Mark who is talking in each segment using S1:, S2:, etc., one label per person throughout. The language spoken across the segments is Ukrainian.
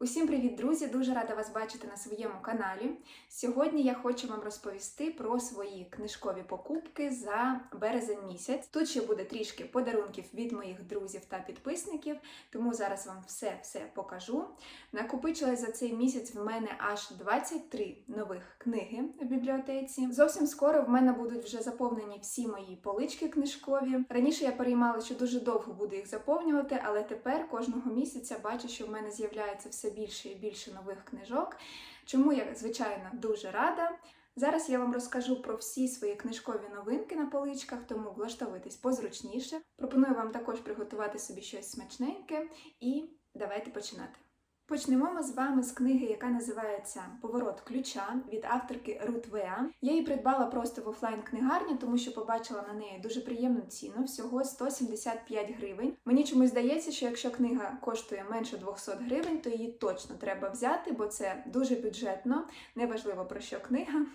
S1: Усім привіт, друзі! Дуже рада вас бачити на своєму каналі. Сьогодні я хочу вам розповісти про свої книжкові покупки за березень місяць. Тут ще буде трішки подарунків від моїх друзів та підписників, тому зараз вам все-все покажу. Накопичилось за цей місяць в мене аж 23 нових книги в бібліотеці. Зовсім скоро в мене будуть вже заповнені всі мої полички книжкові. Раніше я переймала, що дуже довго буду їх заповнювати, але тепер кожного місяця бачу, що в мене з'являється все більше і більше нових книжок. Чому я, звичайно, дуже рада. Зараз я вам розкажу про всі свої книжкові новинки на поличках, тому влаштовуйтесь позручніше. Пропоную вам також приготувати собі щось смачненьке і давайте починати. Почнемо ми з вами з книги, яка називається Поворот ключа від авторки Рут Веа. Я її придбала просто в офлайн книгарні, тому що побачила на неї дуже приємну ціну, всього 175 гривень. Мені чомусь здається, що якщо книга коштує менше 200 гривень, то її точно треба взяти, бо це дуже бюджетно, неважливо про що книга.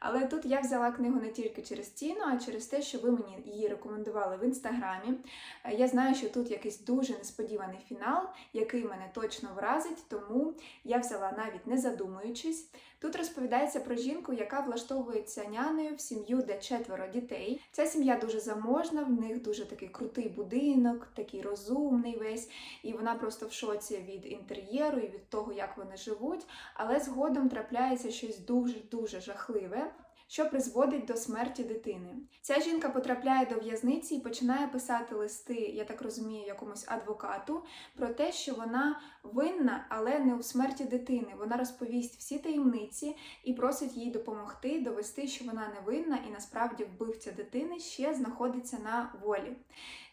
S1: Але тут я взяла книгу не тільки через ціну, а через те, що ви мені її рекомендували в інстаграмі. Е, Я знаю, що тут якийсь дуже несподіваний фінал, який мене точно вразить, тому я взяла навіть не задумуючись. Тут розповідається про жінку, яка влаштовується нянею в сім'ю, де четверо дітей. Ця сім'я дуже заможна, в них дуже такий крутий будинок, такий розумний весь, і вона просто в шоці від інтер'єру і від того, як вони живуть. Але згодом трапляється щось дуже дуже жахливе. Що призводить до смерті дитини. Ця жінка потрапляє до в'язниці і починає писати листи, я так розумію, якомусь адвокату про те, що вона винна, але не у смерті дитини. Вона розповість всі таємниці і просить їй допомогти довести, що вона не винна, і насправді вбивця дитини ще знаходиться на волі.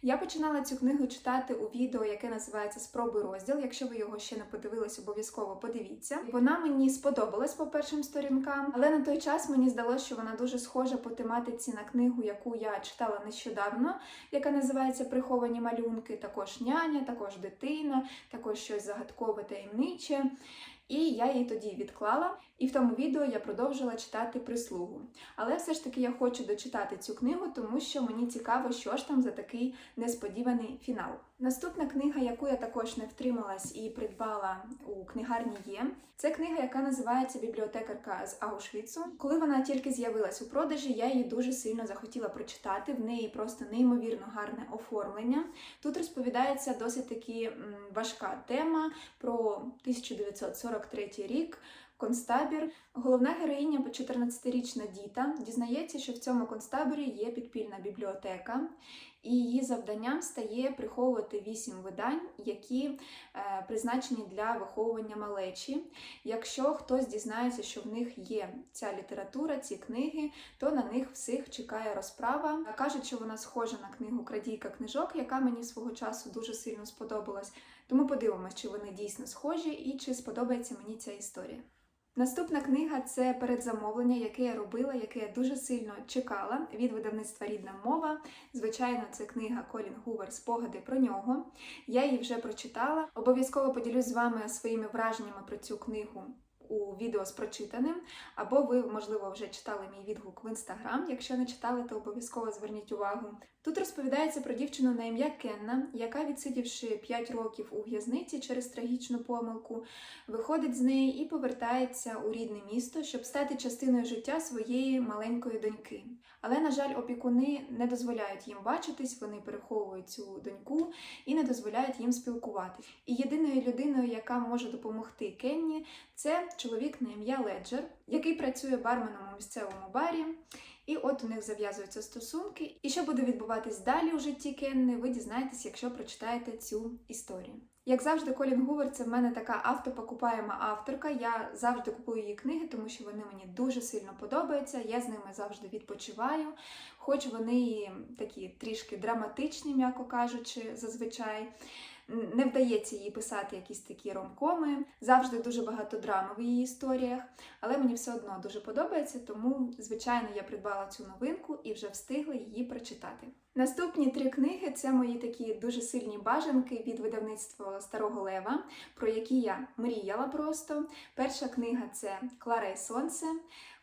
S1: Я починала цю книгу читати у відео, яке називається Спробуй розділ. Якщо ви його ще не подивились, обов'язково подивіться. Вона мені сподобалась по першим сторінкам, але на той час мені здалося, що вона дуже схожа по тематиці на книгу, яку я читала нещодавно, яка називається Приховані малюнки. Також няня, також дитина, також щось загадкове таємниче. І я її тоді відклала, і в тому відео я продовжила читати прислугу. Але все ж таки я хочу дочитати цю книгу, тому що мені цікаво, що ж там за такий несподіваний фінал. Наступна книга, яку я також не втрималась і придбала у книгарні є, це книга, яка називається Бібліотекарка з Аушвіцу. Коли вона тільки з'явилась у продажі, я її дуже сильно захотіла прочитати. В неї просто неймовірно гарне оформлення. Тут розповідається досить таки важка тема про 1943 рік. Концтабір, головна героїня, 14-річна діта, дізнається, що в цьому концтаборі є підпільна бібліотека, і її завданням стає приховувати вісім видань, які е, призначені для виховування малечі. Якщо хтось дізнається, що в них є ця література, ці книги, то на них всіх чекає розправа. Кажуть, що вона схожа на книгу Крадійка книжок, яка мені свого часу дуже сильно сподобалась. Тому подивимось, чи вони дійсно схожі і чи сподобається мені ця історія. Наступна книга це передзамовлення, яке я робила, яке я дуже сильно чекала від видавництва Рідна мова. Звичайно, це книга Колін Гувер Спогади про нього. Я її вже прочитала. Обов'язково поділюсь з вами своїми враженнями про цю книгу. У відео з прочитаним, або ви, можливо, вже читали мій відгук в інстаграм. Якщо не читали, то обов'язково зверніть увагу. Тут розповідається про дівчину на ім'я Кенна, яка, відсидівши 5 років у в'язниці через трагічну помилку, виходить з неї і повертається у рідне місто, щоб стати частиною життя своєї маленької доньки. Але, на жаль, опікуни не дозволяють їм бачитись, вони переховують цю доньку і не дозволяють їм спілкуватись. І єдиною людиною, яка може допомогти Кенні, це чоловік на ім'я Леджер, який працює барменом у місцевому барі. І от у них зав'язуються стосунки. І що буде відбуватись далі у житті Кенни, ви дізнаєтесь, якщо прочитаєте цю історію. Як завжди, Колін Гувер це в мене така автопокупаєма авторка. Я завжди купую її книги, тому що вони мені дуже сильно подобаються. Я з ними завжди відпочиваю. Хоч вони такі трішки драматичні, м'яко кажучи, зазвичай. Не вдається їй писати якісь такі ромкоми, завжди дуже багато драми в її історіях, але мені все одно дуже подобається, тому, звичайно, я придбала цю новинку і вже встигла її прочитати. Наступні три книги це мої такі дуже сильні бажанки від видавництва Старого Лева, про які я мріяла просто. Перша книга це Клара і Сонце.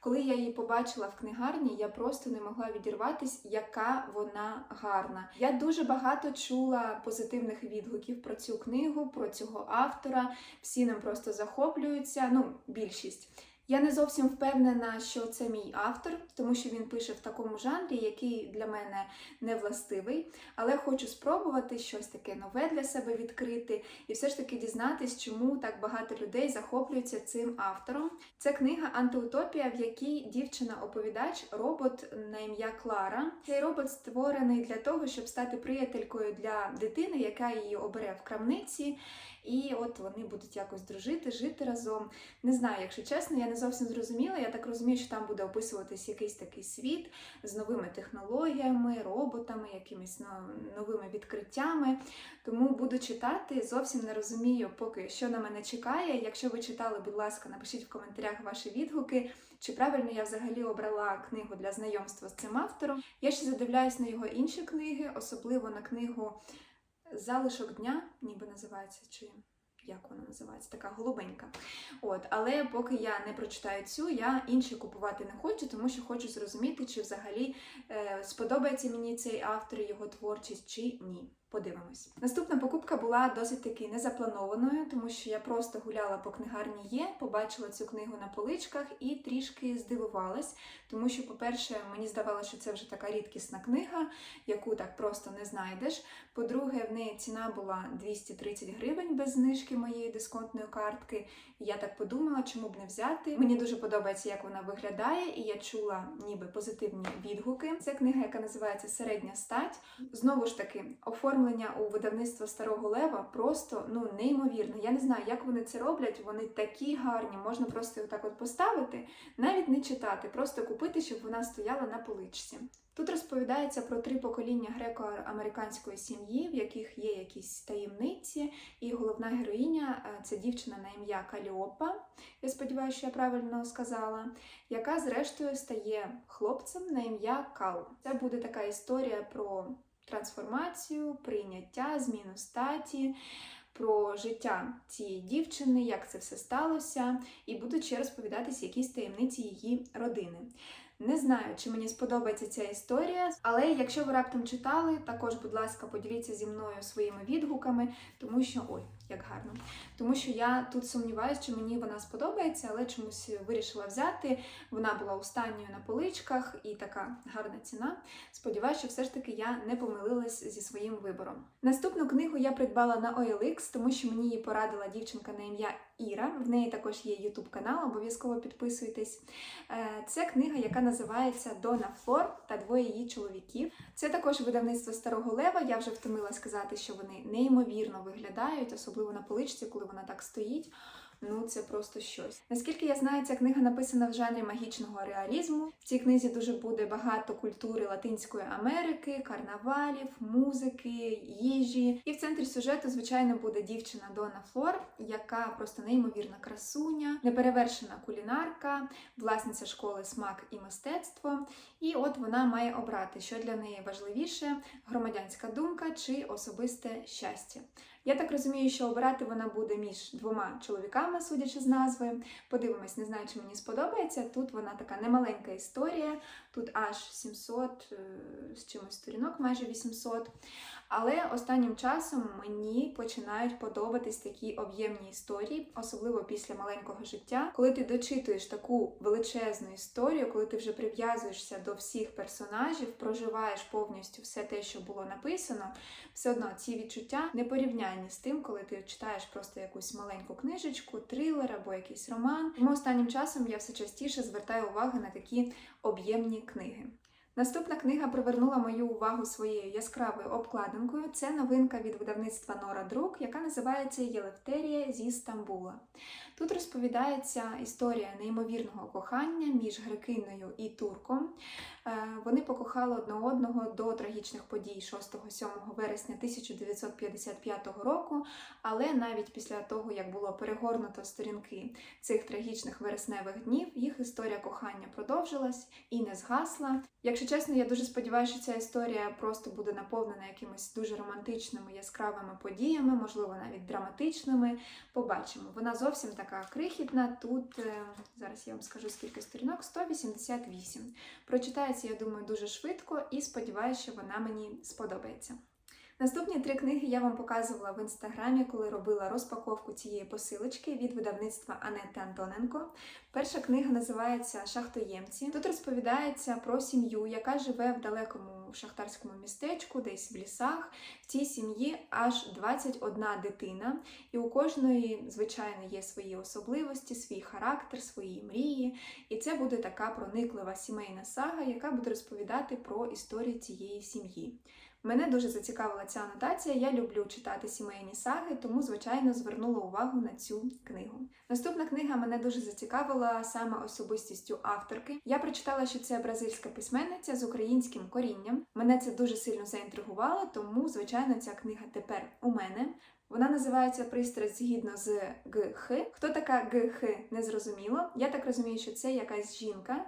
S1: Коли я її побачила в книгарні, я просто не могла відірватись, яка вона гарна. Я дуже багато чула позитивних відгуків про цю книгу, про цього автора. Всі ним просто захоплюються. Ну, більшість. Я не зовсім впевнена, що це мій автор, тому що він пише в такому жанрі, який для мене не властивий. Але хочу спробувати щось таке нове для себе відкрити і все ж таки дізнатись, чому так багато людей захоплюються цим автором. Це книга Антиутопія, в якій дівчина-оповідач, робот на ім'я Клара. Цей робот створений для того, щоб стати приятелькою для дитини, яка її обере в крамниці. І от вони будуть якось дружити, жити разом. Не знаю, якщо чесно, я не зовсім зрозуміла. Я так розумію, що там буде описуватись якийсь такий світ з новими технологіями, роботами, якимись новими відкриттями. Тому буду читати. Зовсім не розумію, поки що на мене чекає. Якщо ви читали, будь ласка, напишіть в коментарях ваші відгуки. Чи правильно я взагалі обрала книгу для знайомства з цим автором? Я ще задивляюсь на його інші книги, особливо на книгу Залишок дня, ніби називається, чи як вона називається, така голубенька. От, але поки я не прочитаю цю, я інші купувати не хочу, тому що хочу зрозуміти, чи взагалі е, сподобається мені цей автор, його творчість, чи ні. Подивимось. Наступна покупка була досить таки незапланованою, тому що я просто гуляла по книгарні є, побачила цю книгу на поличках і трішки здивувалась, тому що, по-перше, мені здавалося, що це вже така рідкісна книга, яку так просто не знайдеш. По-друге, в неї ціна була 230 гривень без знижки моєї дисконтної картки. Я так подумала, чому б не взяти. Мені дуже подобається, як вона виглядає, і я чула ніби позитивні відгуки. Це книга, яка називається Середня стать. Знову ж таки, оформлення у видавництва Старого Лева просто ну неймовірно. Я не знаю, як вони це роблять. Вони такі гарні, можна просто отак от поставити, навіть не читати, просто купити, щоб вона стояла на поличці. Тут розповідається про три покоління греко-американської сім'ї, в яких є якісь таємниці, і головна героїня е, це дівчина на ім'я Каліопа. Я сподіваюся, що я правильно сказала, яка зрештою стає хлопцем на ім'я Кал. Це буде така історія про трансформацію, прийняття, зміну статі. Про життя цієї дівчини, як це все сталося, і буду ще розповідатися якісь таємниці її родини. Не знаю, чи мені сподобається ця історія, але якщо ви раптом читали, також, будь ласка, поділіться зі мною своїми відгуками, тому що ой, як гарно. Тому що я тут сумніваюся, чи мені вона сподобається, але чомусь вирішила взяти. Вона була останньою на поличках і така гарна ціна. Сподіваюся, що все ж таки я не помилилась зі своїм вибором. Наступну книгу я придбала на OLX, тому що мені її порадила дівчинка на ім'я Іра. В неї також є YouTube канал, обов'язково підписуйтесь. Е, Це книга, яка називається Дона Флор та двоє її чоловіків. Це також видавництво Старого Лева. Я вже втомила сказати, що вони неймовірно виглядають, особливо на поличці, коли вона так стоїть. Ну, це просто щось. Наскільки я знаю, ця книга написана в жанрі магічного реалізму. В цій книзі дуже буде багато культури Латинської Америки, карнавалів, музики, їжі. І в центрі сюжету, звичайно, буде дівчина Дона Флор, яка просто неймовірна красуня, неперевершена кулінарка, власниця школи смак і мистецтво. І от вона має обрати, що для неї важливіше: громадянська думка чи особисте щастя. Я так розумію, що обирати вона буде між двома чоловіками, судячи з назви. Подивимось, не знаю, чи мені сподобається. Тут вона така немаленька історія, тут аж 700 е, з чимось сторінок, майже 800. Але останнім часом мені починають подобатись такі об'ємні історії, особливо після маленького життя. Коли ти дочитуєш таку величезну історію, коли ти вже прив'язуєшся до всіх персонажів, проживаєш повністю все те, що було написано, все одно ці відчуття не порівнянні з тим, коли ти читаєш просто якусь маленьку книжечку, трилер або якийсь роман. Тому останнім часом я все частіше звертаю увагу на такі об'ємні книги. Наступна книга привернула мою увагу своєю яскравою обкладинкою. Це новинка від видавництва Нора Друк, яка називається Єлефтерія зі Стамбула. Тут розповідається історія неймовірного кохання між грекиною і турком. Е, Вони покохали одне одного до трагічних подій 6-7 вересня 1955 року. Але навіть після того, як було перегорнуто сторінки цих трагічних вересневих днів, їх історія кохання продовжилась і не згасла. Якщо чесно, я дуже сподіваюся, що ця історія просто буде наповнена якимись дуже романтичними яскравими подіями, можливо, навіть драматичними. Побачимо. Вона зовсім така крихітна. Тут е, зараз я вам скажу скільки сторінок 188. Прочитається, я думаю, дуже швидко і сподіваюся, що вона мені сподобається. Наступні три книги я вам показувала в інстаграмі, коли робила розпаковку цієї посилочки від видавництва Анети Антоненко. Перша книга називається Шахтоємці. Тут розповідається про сім'ю, яка живе в далекому шахтарському містечку, десь в лісах. В цій сім'ї аж 21 дитина, і у кожної, звичайно, є свої особливості, свій характер, свої мрії. І це буде така прониклива сімейна сага, яка буде розповідати про історію цієї сім'ї. Мене дуже зацікавила ця анотація. Я люблю читати сімейні саги, тому, звичайно, звернула увагу на цю книгу. Наступна книга мене дуже зацікавила саме особистістю авторки. Я прочитала, що це бразильська письменниця з українським корінням. Мене це дуже сильно заінтригувало, тому, звичайно, ця книга тепер у мене. Вона називається Пристрасть згідно з ГХ. Хто така ГХ, не зрозуміло. Я так розумію, що це якась жінка,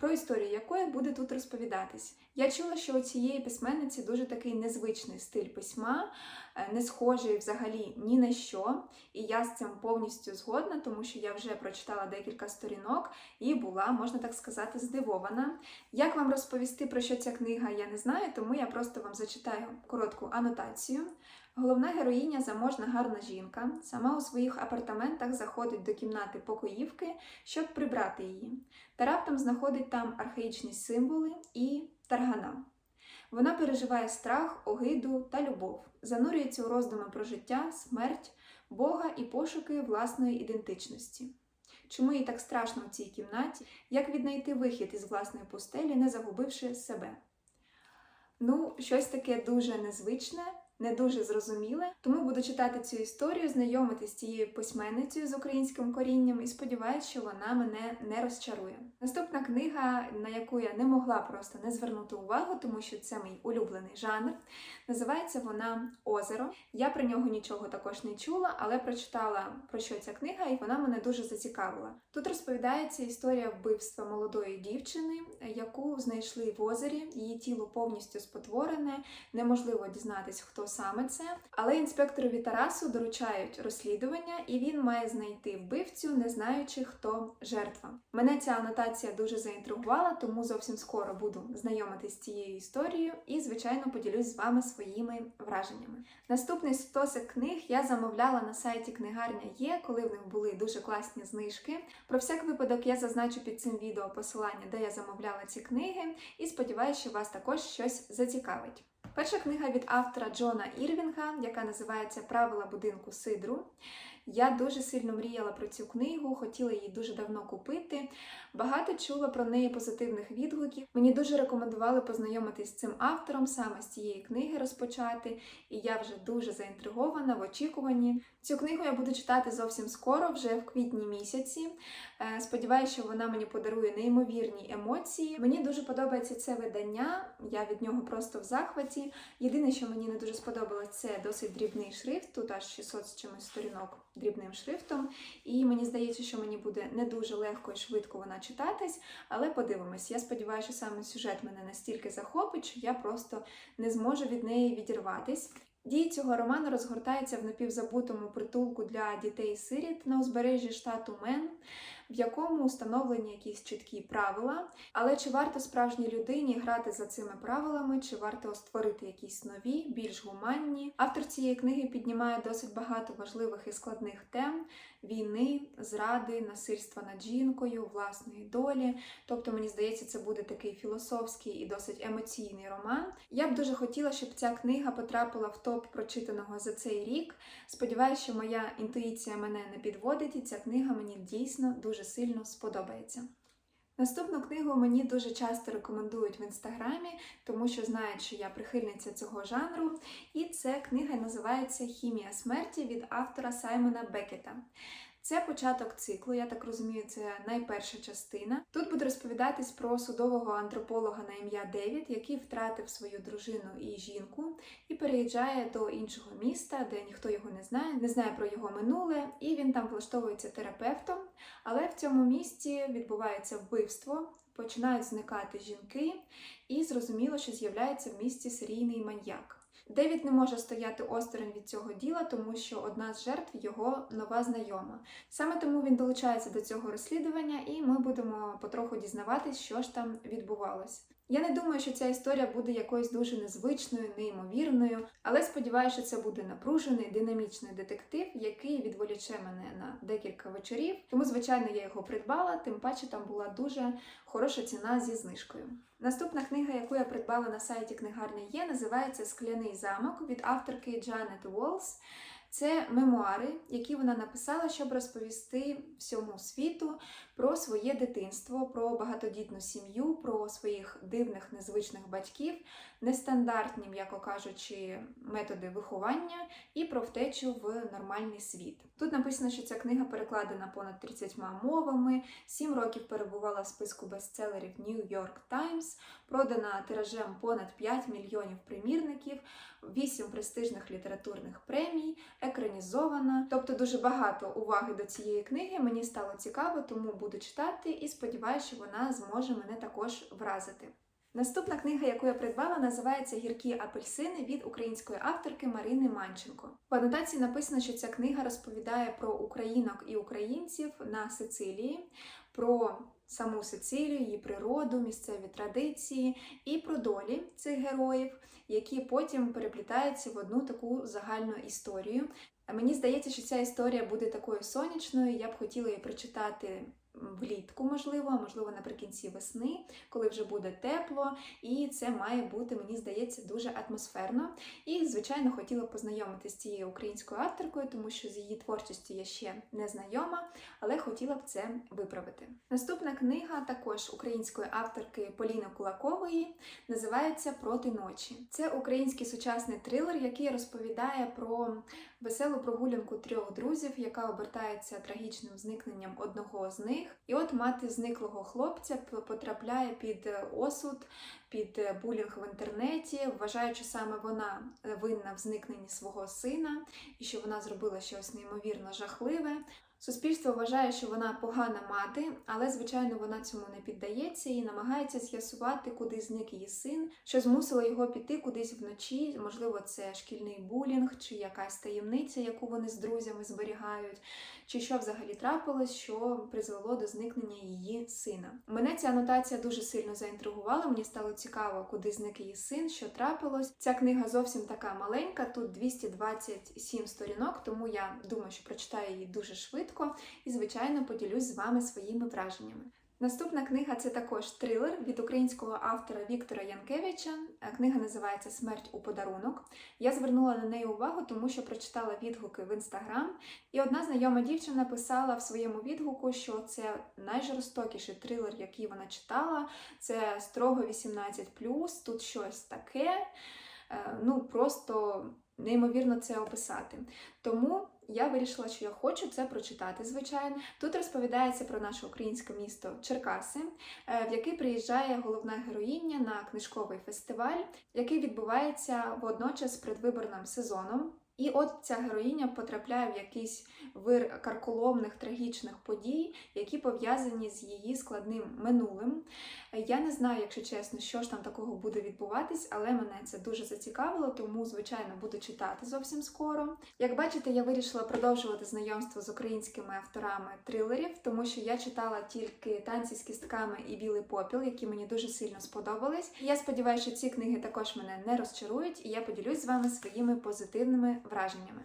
S1: про історію якої буде тут розповідатись. Я чула, що у цієї письменниці дуже такий незвичний стиль письма, е, не схожий взагалі ні на що. І я з цим повністю згодна, тому що я вже прочитала декілька сторінок і була, можна так сказати, здивована. Як вам розповісти про що ця книга, я не знаю, тому я просто вам зачитаю коротку анотацію. Головна героїня заможна гарна жінка, сама у своїх апартаментах заходить до кімнати покоївки, щоб прибрати її, та раптом знаходить там архаїчні символи і таргана. Вона переживає страх, огиду та любов, занурюється у роздуми про життя, смерть, Бога і пошуки власної ідентичності. Чому їй так страшно в цій кімнаті? Як віднайти вихід із власної пустелі, не загубивши себе? Ну, щось таке дуже незвичне, не дуже зрозуміле, тому буду читати цю історію, знайомитися з цією письменницею з українським корінням і сподіваюся, що вона мене не розчарує. Наступна книга, на яку я не могла просто не звернути увагу, тому що це мій улюблений жанр. Називається вона Озеро. Я про нього нічого також не чула, але прочитала про що ця книга, і вона мене дуже зацікавила. Тут розповідається історія вбивства молодої дівчини, яку знайшли в озері. Її тіло повністю спотворене, неможливо дізнатись, хто саме це. Але інспекторові Тарасу доручають розслідування, і він має знайти вбивцю, не знаючи, хто жертва. Мене ця анотація дуже заінтригувала, тому зовсім скоро буду знайомитись з цією історією і, звичайно, поділюсь з вами своїми враженнями. Наступний стосик книг я замовляла на сайті Книгарня Є, коли в них були дуже класні знижки. Про всяк випадок я зазначу під цим відео посилання, де я замовляла ці книги, і сподіваюся, що вас також щось зацікавить. Перша книга від автора Джона Ірвінга, яка називається Правила будинку Сидру. Я дуже сильно мріяла про цю книгу, хотіла її дуже давно купити. Багато чула про неї позитивних відгуків. Мені дуже рекомендували познайомитись з цим автором, саме з цієї книги розпочати, і я вже дуже заінтригована в очікуванні. Цю книгу я буду читати зовсім скоро, вже в квітні місяці. Е, Сподіваюся, що вона мені подарує неймовірні емоції. Мені дуже подобається це видання, я від нього просто в захваті. Єдине, що мені не дуже сподобалось, це досить дрібний шрифт, тут аж 600 з чимось сторінок дрібним шрифтом. І мені здається, що мені буде не дуже легко і швидко вона читатись, але подивимось. Я сподіваюся, що саме сюжет мене настільки захопить, що я просто не зможу від неї відірватись. Дії цього роману розгортається в напівзабутому притулку для дітей-сиріт на узбережжі штату Мен, в якому установлені якісь чіткі правила. Але чи варто справжній людині грати за цими правилами, чи варто створити якісь нові, більш гуманні? Автор цієї книги піднімає досить багато важливих і складних тем: війни, зради, насильства над жінкою, власної долі. Тобто, мені здається, це буде такий філософський і досить емоційний роман. Я б дуже хотіла, щоб ця книга потрапила в топ прочитаного за цей рік. Сподіваюся, що моя інтуїція мене не підводить, і ця книга мені дійсно дуже сильно сподобається. Наступну книгу мені дуже часто рекомендують в інстаграмі, тому що знають, що я прихильниця цього жанру. І це книга називається Хімія смерті від автора Саймона Бекета. Це початок циклу, я так розумію, це найперша частина. Тут буде розповідатись про судового антрополога на ім'я Девід, який втратив свою дружину і жінку і переїжджає до іншого міста, де ніхто його не знає, не знає про його минуле, і він там влаштовується терапевтом. Але в цьому місті відбувається вбивство, починають зникати жінки, і зрозуміло, що з'являється в місті серійний маньяк. Девід не може стояти осторонь від цього діла, тому що одна з жертв його нова знайома. Саме тому він долучається до цього розслідування, і ми будемо потроху дізнаватись, що ж там відбувалось. Я не думаю, що ця історія буде якоюсь дуже незвичною, неймовірною, але сподіваюся, що це буде напружений, динамічний детектив, який відволіче мене на декілька вечорів. Тому, звичайно, я його придбала, тим паче там була дуже хороша ціна зі знижкою. Наступна книга, яку я придбала на сайті книгарня є, називається Скляний замок від авторки Джанет Уолс. Це мемуари, які вона написала, щоб розповісти всьому світу про своє дитинство, про багатодітну сім'ю, про своїх дивних незвичних батьків, нестандартні, м'яко кажучи, методи виховання і про втечу в нормальний світ. Тут написано, що ця книга перекладена понад 30 мовами, 7 років перебувала в списку бестселерів New York Times, продана тиражем понад 5 мільйонів примірників, 8 престижних літературних премій, екранізована. Тобто дуже багато уваги до цієї книги. Мені стало цікаво, тому буду читати і сподіваюся, що вона зможе мене також вразити. Наступна книга, яку я придбала, називається Гіркі апельсини від української авторки Марини Манченко. В анотації написано, що ця книга розповідає про українок і українців на Сицилії, про саму Сицилію, її природу, місцеві традиції і про долі цих героїв, які потім переплітаються в одну таку загальну історію. Мені здається, що ця історія буде такою сонячною. Я б хотіла її прочитати влітку, можливо, можливо наприкінці весни, коли вже буде тепло, і це має бути, мені здається, дуже атмосферно. І, звичайно, хотіла познайомитися з цією українською авторкою, тому що з її творчістю я ще не знайома, але хотіла б це виправити. Наступна книга також української авторки Поліни Кулакової називається Проти ночі. Це український сучасний трилер, який розповідає про веселу прогулянку трьох друзів, яка обертається трагічним зникненням одного з них. І от мати зниклого хлопця потрапляє під осуд, під булінг в інтернеті, вважаючи саме вона винна в зникненні свого сина, і що вона зробила щось неймовірно жахливе. Суспільство вважає, що вона погана мати, але звичайно вона цьому не піддається і намагається з'ясувати, куди зник її син, що змусило його піти кудись вночі. Можливо, це шкільний булінг чи якась таємниця, яку вони з друзями зберігають, чи що взагалі трапилось, що призвело до зникнення її сина. Мене ця анотація дуже сильно заінтригувала. Мені стало цікаво, куди зник її син, що трапилось. Ця книга зовсім така маленька, тут 227 сторінок, тому я думаю, що прочитаю її дуже швидко і, звичайно, поділюсь з вами своїми враженнями. Наступна книга це також трилер від українського автора Віктора Янкевича. Книга називається Смерть у подарунок. Я звернула на неї увагу, тому що прочитала відгуки в інстаграм, і одна знайома дівчина писала в своєму відгуку, що це найжорстокіший трилер, який вона читала. Це строго 18+, тут щось таке. Ну просто неймовірно це описати. Тому я вирішила, що я хочу це прочитати, звичайно. Тут розповідається про наше українське місто Черкаси, в який приїжджає головна героїня на книжковий фестиваль, який відбувається водночас предвиборним сезоном. І от ця героїня потрапляє в якийсь вир карколомних трагічних подій, які пов'язані з її складним минулим. Я не знаю, якщо чесно, що ж там такого буде відбуватись, але мене це дуже зацікавило, тому, звичайно, буду читати зовсім скоро. Як бачите, я вирішила продовжувати знайомство з українськими авторами трилерів, тому що я читала тільки танці з кістками і білий попіл, які мені дуже сильно сподобались. Я сподіваюся, що ці книги також мене не розчарують, і я поділюсь з вами своїми позитивними враженнями.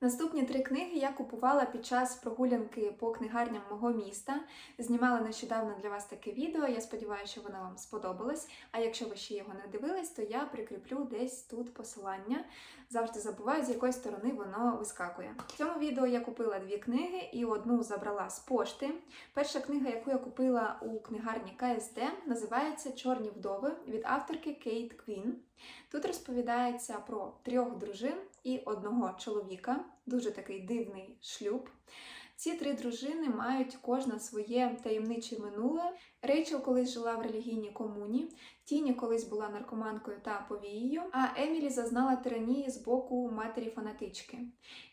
S1: Наступні три книги я купувала під час прогулянки по книгарням мого міста. Знімала нещодавно для вас таке відео. Я сподіваюся, що воно вам сподобалось. А якщо ви ще його не дивились, то я прикріплю десь тут посилання. Завжди забуваю, з якої сторони воно вискакує. В цьому відео я купила дві книги і одну забрала з пошти. Перша книга, яку я купила у книгарні КСД, називається Чорні вдови від авторки Кейт Квін. Тут розповідається про трьох дружин і одного чоловіка, дуже такий дивний шлюб. Ці три дружини мають кожна своє таємниче минуле. Рейчел колись жила в релігійній комуні, Тіні колись була наркоманкою та повією, а Емілі зазнала тиранії з боку матері фанатички.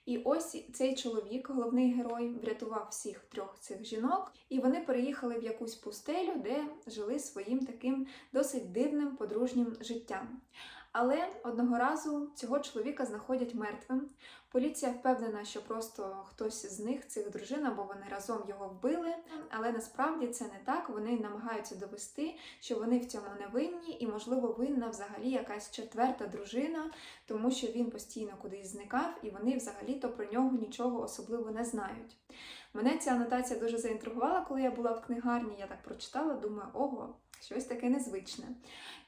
S1: І ось цей чоловік, головний герой, врятував всіх трьох цих жінок, і вони переїхали в якусь пустелю, де жили своїм таким досить дивним подружнім життям. Але одного разу цього чоловіка знаходять мертвим. Поліція впевнена, що просто хтось з них, цих дружин, або вони разом його вбили. Але насправді це не так. Вони намагаються довести, що вони в цьому не винні, і, можливо, винна взагалі якась четверта дружина, тому що він постійно кудись зникав, і вони взагалі-то про нього нічого особливо не знають. Мене ця анотація дуже заінтригувала, коли я була в книгарні. Я так прочитала, думаю, ого, щось таке незвичне.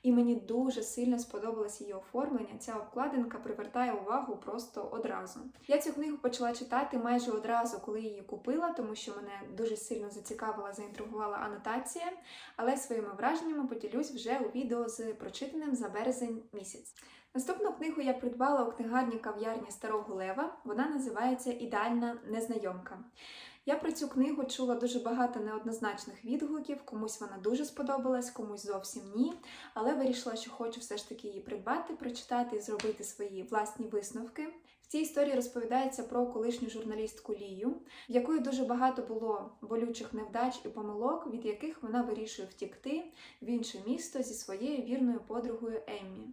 S1: І мені дуже сильно сподобалось її оформлення. Ця обкладинка привертає увагу просто одразу. Я цю книгу почала читати майже одразу, коли її купила, тому що мене дуже сильно зацікавила, заінтригувала анотація. Але своїми враженнями поділюсь вже у відео з прочитаним за березень місяць. Наступну книгу я придбала у книгарні кав'ярні Старого Лева. Вона називається Ідеальна незнайомка. Я про цю книгу чула дуже багато неоднозначних відгуків, комусь вона дуже сподобалась, комусь зовсім ні. Але вирішила, що хочу все ж таки її придбати, прочитати і зробити свої власні висновки. В цій історії розповідається про колишню журналістку Лію, в якої дуже багато було болючих невдач і помилок, від яких вона вирішує втікти в інше місто зі своєю вірною подругою Еммі.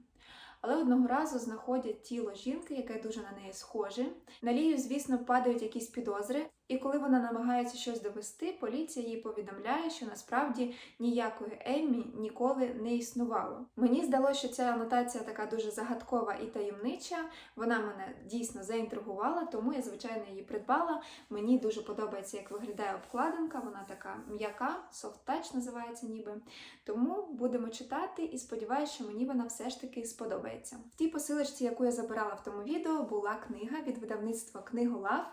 S1: Але одного разу знаходять тіло жінки, яке дуже на неї схоже. На Лію, звісно, падають якісь підозри, і коли вона намагається щось довести, поліція їй повідомляє, що насправді ніякої Еммі ніколи не існувало. Мені здалося, що ця анотація така дуже загадкова і таємнича. Вона мене дійсно заінтригувала, тому я, звичайно, її придбала. Мені дуже подобається, як виглядає обкладинка. Вона така м'яка, soft touch називається ніби. Тому будемо читати і сподіваюся, що мені вона все ж таки сподобається. В тій посилочці, яку я забирала в тому відео, була книга від видавництва Книголав.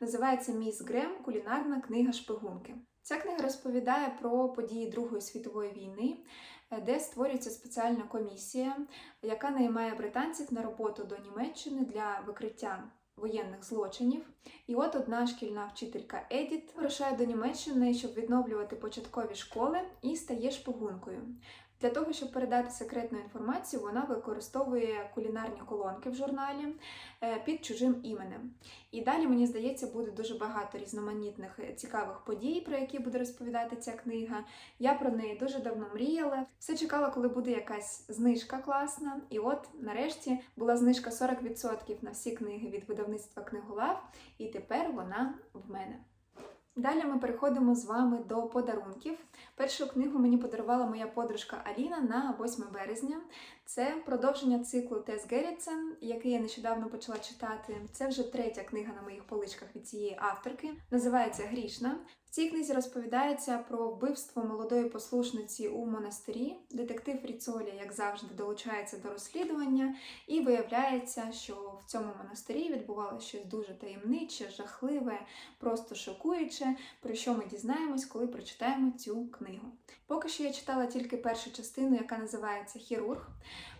S1: Називається Міс Грем Кулінарна книга шпигунки. Ця книга розповідає про події Другої світової війни, де створюється спеціальна комісія, яка наймає британців на роботу до Німеччини для викриття воєнних злочинів. І от одна шкільна вчителька Едіт вирушає до Німеччини, щоб відновлювати початкові школи, і стає шпигункою. Для того, щоб передати секретну інформацію, вона використовує кулінарні колонки в журналі е, під чужим іменем. І далі, мені здається, буде дуже багато різноманітних е, цікавих подій, про які буде розповідати ця книга. Я про неї дуже давно мріяла. Все чекала, коли буде якась знижка класна. І от нарешті була знижка 40% на всі книги від видавництва книголав, і тепер вона в мене. Далі ми переходимо з вами до подарунків. Першу книгу мені подарувала моя подружка Аліна на 8 березня. Це продовження циклу Тес Геррітсен, який я нещодавно почала читати. Це вже третя книга на моїх поличках від цієї авторки. Називається Грішна. В цій книзі розповідається про вбивство молодої послушниці у монастирі. Детектив Ріцолі, як завжди, долучається до розслідування, і виявляється, що в цьому монастирі відбувалося щось дуже таємниче, жахливе, просто шокуюче, про що ми дізнаємось, коли прочитаємо цю книгу. Поки що я читала тільки першу частину, яка називається Хірург.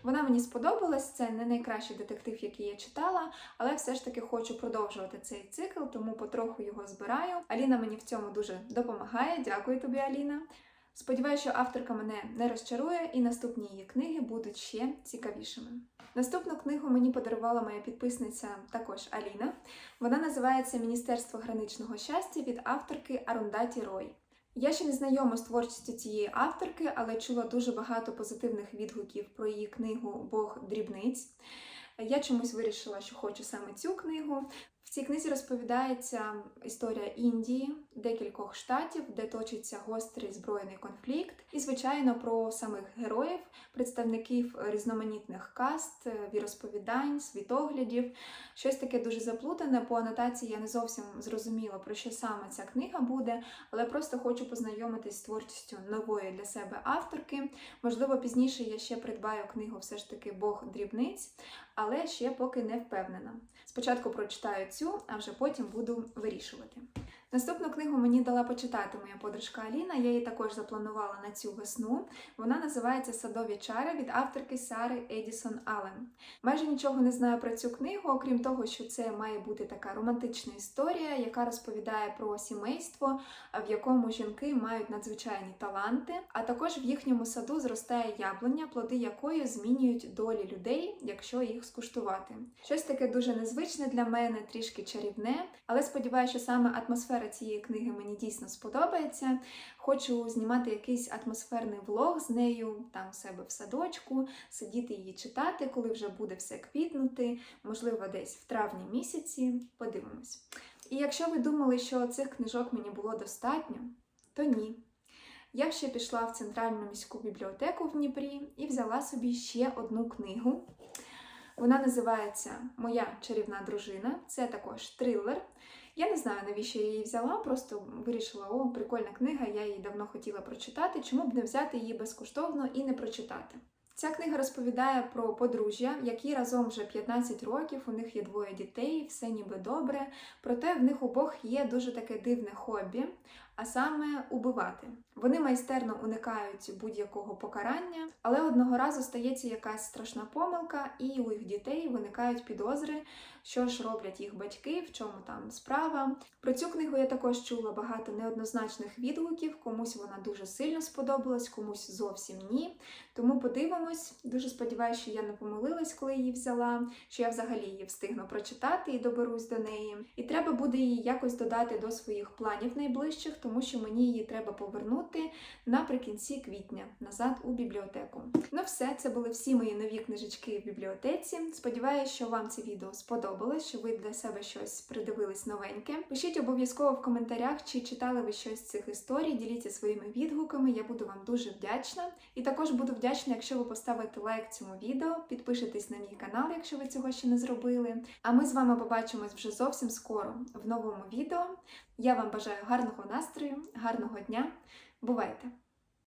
S1: Вона мені сподобалась, це не найкращий детектив, який я читала, але все ж таки хочу продовжувати цей цикл, тому потроху його збираю. Аліна мені в цьому дуже допомагає. Дякую тобі, Аліна. Сподіваюся, що авторка мене не розчарує, і наступні її книги будуть ще цікавішими. Наступну книгу мені подарувала моя підписниця також Аліна. Вона називається Міністерство граничного щастя від авторки Арундаті Рой. Я ще не знайома з творчістю цієї авторки, але чула дуже багато позитивних відгуків про її книгу Бог дрібниць. Я чомусь вирішила, що хочу саме цю книгу. В цій книзі розповідається історія Індії, декількох штатів, де точиться гострий збройний конфлікт, і, звичайно, про самих героїв, представників різноманітних каст, віросповідань, світоглядів. Щось таке дуже заплутане. По анотації я не зовсім зрозуміла, про що саме ця книга буде, але просто хочу познайомитись з творчістю нової для себе авторки. Можливо, пізніше я ще придбаю книгу все ж таки Бог дрібниць. але ще поки не впевнена. Спочатку прочитаю цю, а вже потім буду вирішувати. Наступну книгу мені дала почитати моя подружка Аліна. Я її також запланувала на цю весну. Вона називається Садові чари від авторки Сари Едісон Аллен. Майже нічого не знаю про цю книгу, окрім того, що це має бути така романтична історія, яка розповідає про сімейство, в якому жінки мають надзвичайні таланти, а також в їхньому саду зростає яблуня, плоди якої змінюють долі людей, якщо їх скуштувати. Щось таке дуже незвичне для мене, трішки чарівне, але сподіваюся, що саме атмосфера цієї книги мені дійсно сподобається. Хочу знімати якийсь атмосферний влог з нею там у себе в садочку, сидіти її читати, коли вже буде все квітнути, можливо, десь в травні місяці. Подивимось. І якщо ви думали, що цих книжок мені було достатньо, то ні. Я ще пішла в центральну міську бібліотеку в Дніпрі і взяла собі ще одну книгу. Вона називається Моя чарівна дружина. Це також трилер. Я не знаю, навіщо я її взяла, просто вирішила, о, прикольна книга, я її давно хотіла прочитати, чому б не взяти її безкоштовно і не прочитати. Ця книга розповідає про подружжя, які разом вже 15 років, у них є двоє дітей, все ніби добре. Проте в них обох є дуже таке дивне хобі, а саме убивати. Вони майстерно уникають будь-якого покарання, але одного разу стається якась страшна помилка, і у їх дітей виникають підозри, що ж роблять їх батьки, в чому там справа. Про цю книгу я також чула багато неоднозначних відгуків. Комусь вона дуже сильно сподобалась, комусь зовсім ні. Тому подивимось. Дуже сподіваюся, що я не помилилась, коли її взяла, що я взагалі її встигну прочитати і доберусь до неї. І треба буде її якось додати до своїх планів найближчих, тому що мені її треба повернути наприкінці квітня назад у бібліотеку. Ну, все, це були всі мої нові книжечки в бібліотеці. Сподіваюся, що вам це відео сподобалось, що ви для себе щось придивились новеньке. Пишіть обов'язково в коментарях, чи читали ви щось з цих історій, діліться своїми відгуками, я буду вам дуже вдячна. І також буду вдячна, якщо ви поставите лайк цьому відео, підпишетесь на мій канал, якщо ви цього ще не зробили. А ми з вами побачимось вже зовсім скоро в новому відео. Я вам бажаю гарного настрою, гарного дня. Бувайте!